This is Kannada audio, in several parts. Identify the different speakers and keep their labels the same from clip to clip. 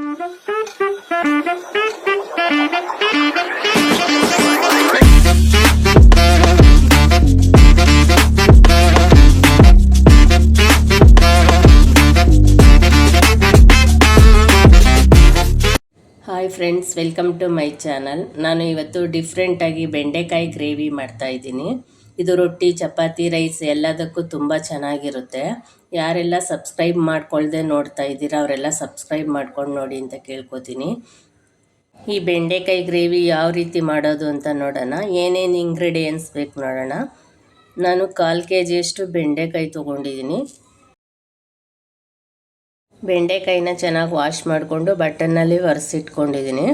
Speaker 1: Hi friends welcome to my channel ನಾನು ಇವತ್ತು ಡಿಫ್ರೆಂಟಾಗಿ ಬೆಂಡೆಕಾಯಿ ಗ್ರೇವಿ ಮಾಡ್ತಾ ಇದ್ದೀನಿ. ಇದು ರೊಟ್ಟಿ, ಚಪಾತಿ ರೈಸ್ ಎಲ್ಲದಕ್ಕೂ ತುಂಬ ಚೆನ್ನಾಗಿರುತ್ತೆ. ಯಾರೆಲ್ಲ ಸಬ್ಸ್ಕ್ರೈಬ್ ಮಾಡ್ಕೊಳ್ದೆ ನೋಡ್ತಾ ಇದ್ದೀರಾ, ಅವರೆಲ್ಲ ಸಬ್ಸ್ಕ್ರೈಬ್ ಮಾಡ್ಕೊಂಡು ನೋಡಿ ಅಂತ ಕೇಳ್ಕೊತೀನಿ. ಈ ಬೆಂಡೆಕಾಯಿ ಗ್ರೇವಿ ಯಾವ ರೀತಿ ಮಾಡೋದು ಅಂತ ನೋಡೋಣ. ಏನೇನು ಇಂಗ್ರೀಡಿಯೆಂಟ್ಸ್ ಬೇಕು ನೋಡೋಣ. ನಾನು ಕಾಲು ಕೆ ಜಿಯಷ್ಟು ಬೆಂಡೆಕಾಯಿ ತೊಗೊಂಡಿದ್ದೀನಿ. ಬೆಂಡೆಕಾಯಿನ ಚೆನ್ನಾಗಿ ವಾಶ್ ಮಾಡಿಕೊಂಡು ಬಟನ್ನಲ್ಲಿ ಒರೆಸಿಟ್ಕೊಂಡಿದ್ದೀನಿ.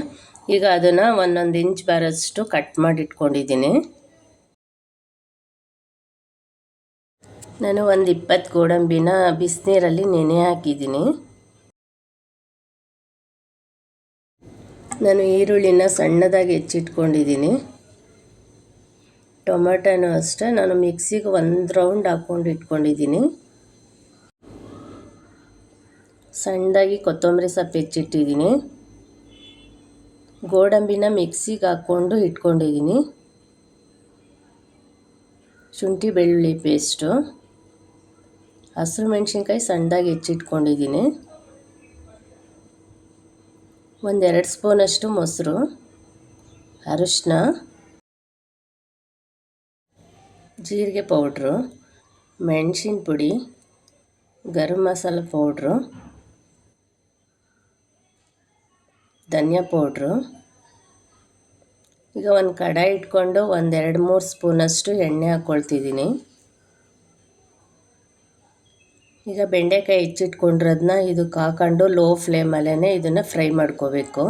Speaker 1: ಈಗ ಅದನ್ನು ಒಂದೊಂದು ಇಂಚ್ ಬರೋಷ್ಟು ಕಟ್ ಮಾಡಿ ಇಟ್ಕೊಂಡಿದ್ದೀನಿ ನಾನು ಒಂದು ಇಪ್ಪತ್ತು ಗೋಡಂಬಿನ ಬಿಸಿನೀರಲ್ಲಿ ನೆನೆ ಹಾಕಿದ್ದೀನಿ. ನಾನು ಈರುಳ್ಳಿನ ಸಣ್ಣದಾಗಿ ಹೆಚ್ಚಿಟ್ಕೊಂಡಿದ್ದೀನಿ. ಟೊಮೆಟೊನೂ ಅಷ್ಟೇ, ನಾನು ಮಿಕ್ಸಿಗೆ ಒಂದು ರೌಂಡ್ ಹಾಕ್ಕೊಂಡು ಇಟ್ಕೊಂಡಿದ್ದೀನಿ. ಸಣ್ಣದಾಗಿ ಕೊತ್ತಂಬರಿ ಸೊಪ್ಪು ಹೆಚ್ಚಿಟ್ಟಿದ್ದೀನಿ. ಗೋಡಂಬಿನ ಮಿಕ್ಸಿಗೆ ಹಾಕ್ಕೊಂಡು ಇಟ್ಕೊಂಡಿದ್ದೀನಿ. ಶುಂಠಿ ಬೆಳ್ಳುಳ್ಳಿ ಪೇಸ್ಟು. ಹಸಿರು ಮೆಣಸಿನ್ಕಾಯಿ ಸಣ್ಣದಾಗಿ ಹೆಚ್ಚಿಟ್ಕೊಂಡಿದ್ದೀನಿ. ಒಂದೆರಡು ಸ್ಪೂನಷ್ಟು ಮೊಸರು ಅರಿಶಿನ ಜೀರಿಗೆ ಪೌಡ್ರು, ಮೆಣಸಿನ ಪುಡಿ, ಗರಂ ಮಸಾಲ ಪೌಡ್ರು, ಧನಿಯಾ ಪೌಡ್ರು. ಈಗ ಒಂದು ಕಡಾಯಿ ಇಟ್ಕೊಂಡು ಒಂದೆರಡು ಮೂರು ಸ್ಪೂನಷ್ಟು ಎಣ್ಣೆ ಹಾಕ್ಕೊಳ್ತಿದ್ದೀನಿ ಈಗ ಬೆಂಡೆಕಾಯಿ ಹೆಚ್ಚಿಟ್ಕೊಂಡಿರೋದನ್ನ ಇದಕ್ಕೆ ಹಾಕೊಂಡು ಲೋ ಫ್ಲೇಮಲ್ಲೇ ಇದನ್ನು ಫ್ರೈ ಮಾಡ್ಕೋಬೇಕು.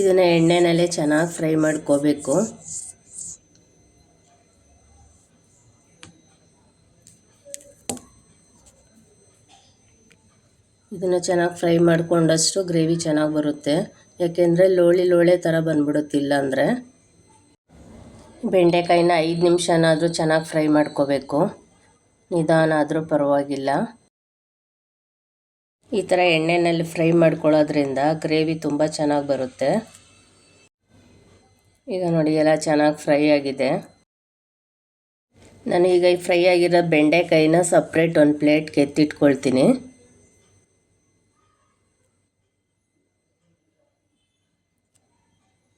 Speaker 1: ಇದನ್ನು ಎಣ್ಣೆನಲ್ಲೇ ಚೆನ್ನಾಗಿ ಫ್ರೈ ಮಾಡ್ಕೋಬೇಕು. ಇದನ್ನು ಚೆನ್ನಾಗಿ ಫ್ರೈ ಮಾಡಿಕೊಂಡಷ್ಟು ಗ್ರೇವಿ ಚೆನ್ನಾಗಿ ಬರುತ್ತೆ. ಯಾಕೆಂದರೆ ಲೋಳಿ ಲೋಳೆ ಥರ ಬಂದ್ಬಿಡುತ್ತಿಲ್ಲ ಅಂದರೆ. ಬೆಂಡೆಕಾಯಿನ ಐದು ನಿಮಿಷನಾದರೂ ಚೆನ್ನಾಗಿ ಫ್ರೈ ಮಾಡ್ಕೋಬೇಕು. ನಿಧಾನ ಆದರೂ ಪರವಾಗಿಲ್ಲ. ಈ ಥರ ಎಣ್ಣೆಯಲ್ಲಿ ಫ್ರೈ ಮಾಡ್ಕೊಳ್ಳೋದ್ರಿಂದ ಗ್ರೇವಿ ತುಂಬ ಚೆನ್ನಾಗಿ ಬರುತ್ತೆ. ಈಗ ನೋಡಿ ಎಲ್ಲ ಚೆನ್ನಾಗಿ ಫ್ರೈ ಆಗಿದೆ. ನಾನು ಈಗ ಈ ಫ್ರೈ ಆಗಿರೋ ಬೆಂಡೆಕಾಯಿನ ಸಪ್ರೇಟ್ ಒಂದು ಪ್ಲೇಟ್ಗೆ ಎತ್ತಿಟ್ಕೊಳ್ತೀನಿ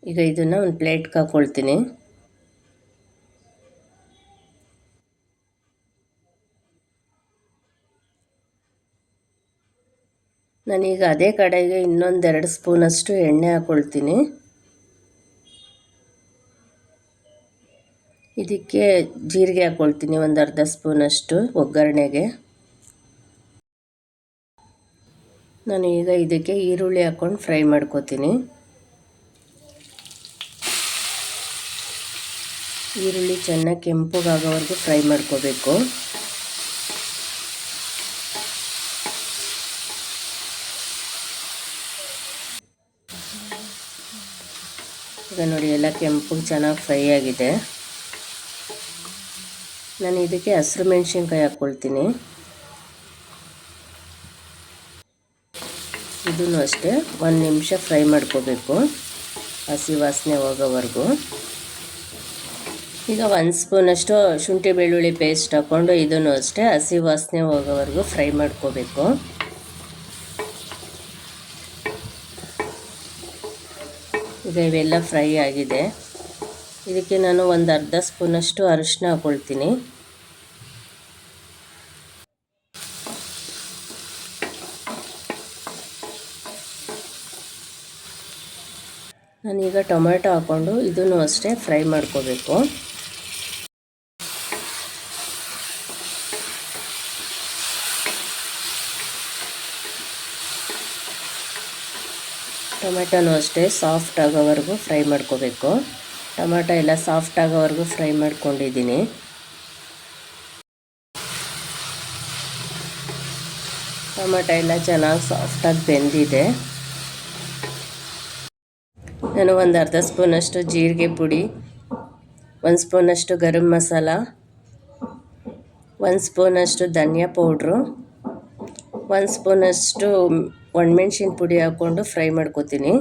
Speaker 1: ಈಗ ಇದನ್ನು ಒಂದು ಪ್ಲೇಟ್ಗೆ ಹಾಕ್ಕೊಳ್ತೀನಿ ನಾನೀಗ ಅದೇ ಕಡೆಗೆ ಇನ್ನೊಂದೆರಡು ಸ್ಪೂನಷ್ಟು ಎಣ್ಣೆ ಹಾಕ್ಕೊಳ್ತೀನಿ ಇದಕ್ಕೆ ಜೀರಿಗೆ ಹಾಕ್ಕೊಳ್ತೀನಿ ಒಂದು ಅರ್ಧ ಸ್ಪೂನಷ್ಟು ಒಗ್ಗರಣೆಗೆ. ನಾನು ಈಗ ಇದಕ್ಕೆ ಈರುಳ್ಳಿ ಹಾಕ್ಕೊಂಡು ಫ್ರೈ ಮಾಡ್ಕೋತೀನಿ. ಈರುಳ್ಳಿ ಚೆನ್ನಾಗಿ ಕೆಂಪಗಾಗೋವರೆಗೂ ಫ್ರೈ ಮಾಡ್ಕೋಬೇಕು. ಈಗ ನೋಡಿ, ಎಲ್ಲ ಕೆಂಪು, ಚೆನ್ನಾಗಿ ಫ್ರೈ ಆಗಿದೆ. ನಾನು ಇದಕ್ಕೆ ಹಸಿರು ಮೆಣಸಿನ್ಕಾಯಿ ಹಾಕ್ಕೊಳ್ತೀನಿ. ಇದನ್ನು ಅಷ್ಟೆ ಒಂದು ನಿಮಿಷ ಫ್ರೈ ಮಾಡ್ಕೋಬೇಕು, ಹಸಿ ವಾಸನೆ ಹೋಗೋವರೆಗೂ. ಈಗ ಒಂದು ಸ್ಪೂನಷ್ಟು ಶುಂಠಿ ಬೆಳ್ಳುಳ್ಳಿ ಪೇಸ್ಟ್ ಹಾಕ್ಕೊಂಡು ಇದನ್ನು ಅಷ್ಟೇ ಹಸಿ ವಾಸನೆ ಹೋಗೋವರೆಗೂ ಫ್ರೈ ಮಾಡ್ಕೋಬೇಕು. ಈಗ ಇವೆಲ್ಲ ಫ್ರೈ ಆಗಿದೆ. ಇದಕ್ಕೆ ನಾನು ಒಂದು ಅರ್ಧ ಸ್ಪೂನಷ್ಟು ಅರಿಶಿನ ಹಾಕೊಳ್ತೀನಿ. ನಾನೀಗ ಟೊಮೆಟೊ ಹಾಕ್ಕೊಂಡು ಇದನ್ನು ಅಷ್ಟೇ ಫ್ರೈ ಮಾಡ್ಕೋಬೇಕು. ಟೊಮೆಟೊನೂ ಅಷ್ಟೇ ಸಾಫ್ಟ್ ಆಗೋವರೆಗೂ ಫ್ರೈ ಮಾಡ್ಕೋಬೇಕು. ಟೊಮೆಟೊ ಎಲ್ಲ ಸಾಫ್ಟ್ ಆಗೋವರೆಗೂ ಫ್ರೈ ಮಾಡ್ಕೊಂಡಿದ್ದೀನಿ. ಟೊಮೆಟೊ ಎಲ್ಲ ಚೆನ್ನಾಗಿ ಸಾಫ್ಟಾಗಿ ಬೆಂದಿದೆ. ನಾನು ಒಂದು ಅರ್ಧ ಸ್ಪೂನಷ್ಟು ಜೀರಿಗೆ ಪುಡಿ, ಒಂದು ಸ್ಪೂನಷ್ಟು ಗರಂ ಮಸಾಲ, ಒಂದು ಸ್ಪೂನಷ್ಟು ಧನಿಯಾ ಪೌಡ್ರು, ಒಂದು ಸ್ಪೂನಷ್ಟು ಒಣಮೆಣ್ಸಿನ ಪುಡಿ ಹಾಕ್ಕೊಂಡು ಫ್ರೈ ಮಾಡ್ಕೊತೀನಿ.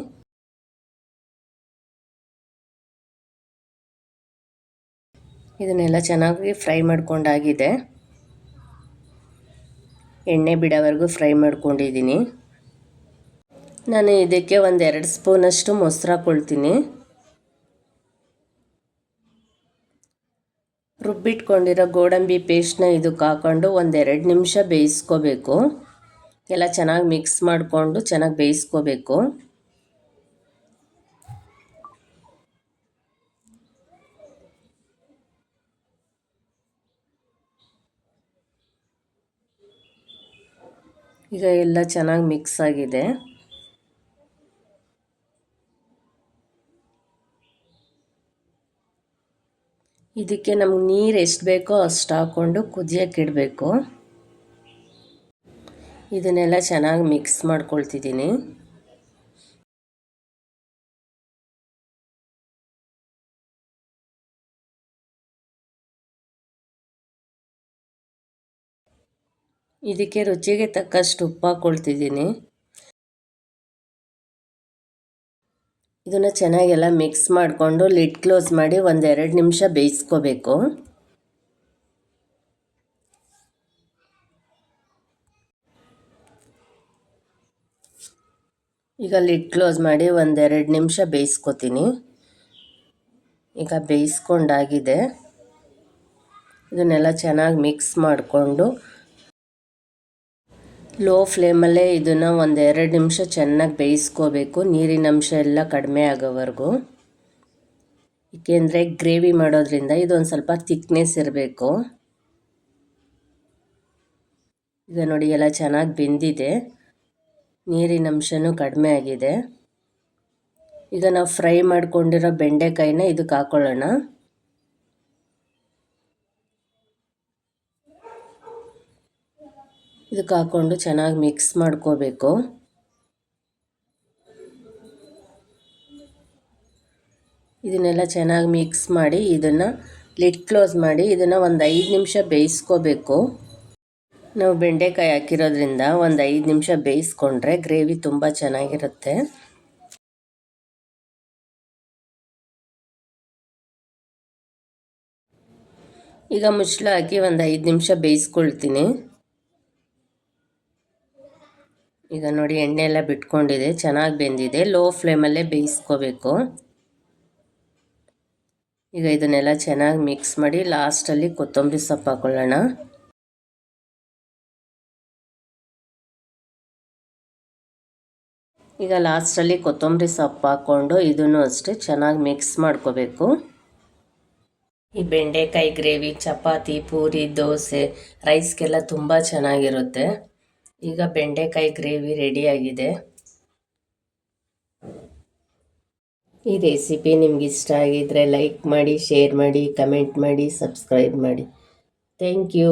Speaker 1: ಇದನ್ನೆಲ್ಲ ಚೆನ್ನಾಗಿ ಫ್ರೈ ಮಾಡ್ಕೊಂಡಾಗಿದೆ. ಎಣ್ಣೆ ಬಿಡೋವರೆಗೂ ಫ್ರೈ ಮಾಡ್ಕೊಂಡಿದ್ದೀನಿ. ನಾನು ಇದಕ್ಕೆ ಒಂದು ಎರಡು ಸ್ಪೂನಷ್ಟು ಮೊಸರು ಹಾಕ್ಕೊಳ್ತೀನಿ ರುಬ್ಬಿಟ್ಕೊಂಡಿರೋ ಗೋಡಂಬಿ ಪೇಸ್ಟ್ನ ಇದಕ್ಕೆ ಹಾಕ್ಕೊಂಡು ಒಂದೆರಡು ನಿಮಿಷ ಬೇಯಿಸ್ಕೋಬೇಕು. ಎಲ್ಲ ಚೆನ್ನಾಗಿ ಮಿಕ್ಸ್ ಮಾಡಿಕೊಂಡು ಚೆನ್ನಾಗಿ ಬೇಯಿಸ್ಕೋಬೇಕು. ಈಗ ಎಲ್ಲ ಚೆನ್ನಾಗಿ ಮಿಕ್ಸ್ ಆಗಿದೆ. ಇದಕ್ಕೆ ನಮ್ಗೆ ನೀರು ಎಷ್ಟು ಬೇಕೋ ಅಷ್ಟು ಹಾಕ್ಕೊಂಡು ಕುದಿಯೋಕೆ ಇಡಬೇಕು. ಇದನ್ನೆಲ್ಲ ಚೆನ್ನಾಗಿ ಮಿಕ್ಸ್ ಮಾಡ್ಕೊಳ್ತಿದ್ದೀನಿ. ಇದಕ್ಕೆ ರುಚಿಗೆ ತಕ್ಕಷ್ಟು ಉಪ್ಪು ಹಾಕ್ಕೊಳ್ತಿದ್ದೀನಿ ಇದನ್ನು ಚೆನ್ನಾಗೆಲ್ಲ ಮಿಕ್ಸ್ ಮಾಡಿಕೊಂಡು ಲಿಡ್ ಕ್ಲೋಸ್ ಮಾಡಿ ಒಂದೆರಡು ನಿಮಿಷ ಬೇಯಿಸ್ಕೋಬೇಕು. ಈಗ ಲಿಡ್ ಕ್ಲೋಸ್ ಮಾಡಿ ಒಂದೆರಡು ನಿಮಿಷ ಬೇಯಿಸ್ಕೊತೀನಿ. ಈಗ ಬೇಯಿಸ್ಕೊಂಡಾಗಿದೆ. ಇದನ್ನೆಲ್ಲ ಚೆನ್ನಾಗಿ ಮಿಕ್ಸ್ ಮಾಡಿಕೊಂಡು ಲೋ ಫ್ಲೇಮಲ್ಲೇ ಇದನ್ನು ಒಂದೆರಡು ನಿಮಿಷ ಚೆನ್ನಾಗಿ ಬೇಯಿಸ್ಕೋಬೇಕು. ನೀರಿನ ಅಂಶ ಎಲ್ಲ ಕಡಿಮೆ ಆಗೋವರೆಗೂ. ಏಕೆಂದರೆ ಗ್ರೇವಿ ಮಾಡೋದ್ರಿಂದ ಇದೊಂದು ಸ್ವಲ್ಪ ಥಿಕ್ನೆಸ್ ಇರಬೇಕು. ಈಗ ನೋಡಿ, ಎಲ್ಲ ಚೆನ್ನಾಗಿ ಬೆಂದಿದೆ. ನೀರಿನ ಅಂಶನೂ ಕಡಿಮೆ ಆಗಿದೆ. ಈಗ ನಾವು ಫ್ರೈ ಮಾಡಿಕೊಂಡಿರೋ ಬೆಂಡೆಕಾಯಿನ ಇದಕ್ಕೆ ಹಾಕ್ಕೊಳ್ಳೋಣ ಇದಕ್ಕೆ ಹಾಕ್ಕೊಂಡು ಚೆನ್ನಾಗಿ ಮಿಕ್ಸ್ ಮಾಡ್ಕೋಬೇಕು. ಇದನ್ನೆಲ್ಲ ಚೆನ್ನಾಗಿ ಮಿಕ್ಸ್ ಮಾಡಿ ಇದನ್ನು ಲಿಡ್ ಕ್ಲೋಸ್ ಮಾಡಿ ಇದನ್ನು ಒಂದು ಐದು ನಿಮಿಷ ಬೇಯಿಸ್ಕೋಬೇಕು. ನಾವು ಬೆಂಡೆಕಾಯಿ ಹಾಕಿರೋದ್ರಿಂದ ಒಂದು ಐದು ನಿಮಿಷ ಬೇಯಿಸ್ಕೊಂಡ್ರೆ ಗ್ರೇವಿ ತುಂಬ ಚೆನ್ನಾಗಿರುತ್ತೆ. ಈಗ ಮುಚ್ಚಳ ಹಾಕಿ ಒಂದು ಐದು ನಿಮಿಷ ಬೇಯಿಸ್ಕೊಳ್ತೀನಿ. ಈಗ ನೋಡಿ ಎಣ್ಣೆ ಎಲ್ಲ ಬಿಟ್ಕೊಂಡಿದೆ, ಚೆನ್ನಾಗಿ ಬೆಂದಿದೆ. ಲೋ ಫ್ಲೇಮಲ್ಲೇ ಬೇಯಿಸ್ಕೋಬೇಕು. ಈಗ ಇದನ್ನೆಲ್ಲ ಚೆನ್ನಾಗಿ ಮಿಕ್ಸ್ ಮಾಡಿ ಲಾಸ್ಟಲ್ಲಿ ಕೊತ್ತಂಬರಿ ಸೊಪ್ಪು ಹಾಕೊಳ್ಳೋಣ. ಈಗ ಲಾಸ್ಟಲ್ಲಿ ಕೊತ್ತಂಬರಿ ಸೊಪ್ಪು ಹಾಕ್ಕೊಂಡು ಇದನ್ನು ಅಷ್ಟೇ ಚೆನ್ನಾಗಿ ಮಿಕ್ಸ್ ಮಾಡ್ಕೋಬೇಕು. ಈ ಬೆಂಡೆಕಾಯಿ ಗ್ರೇವಿ, ಚಪಾತಿ, ಪೂರಿ, ದೋಸೆ, ರೈಸ್ಗೆಲ್ಲ ತುಂಬ ಚೆನ್ನಾಗಿರುತ್ತೆ. ಈಗ ಬೆಂಡೆಕಾಯಿ ಗ್ರೇವಿ ರೆಡಿಯಾಗಿದೆ ಈ ರೆಸಿಪಿ ನಿಮ್ಗೆ ಇಷ್ಟ ಆಗಿದ್ರೆ ಲೈಕ್ ಮಾಡಿ, ಶೇರ್ ಮಾಡಿ, ಕಮೆಂಟ್ ಮಾಡಿ, ಸಬ್ಸ್ಕ್ರೈಬ್ ಮಾಡಿ. Thank you.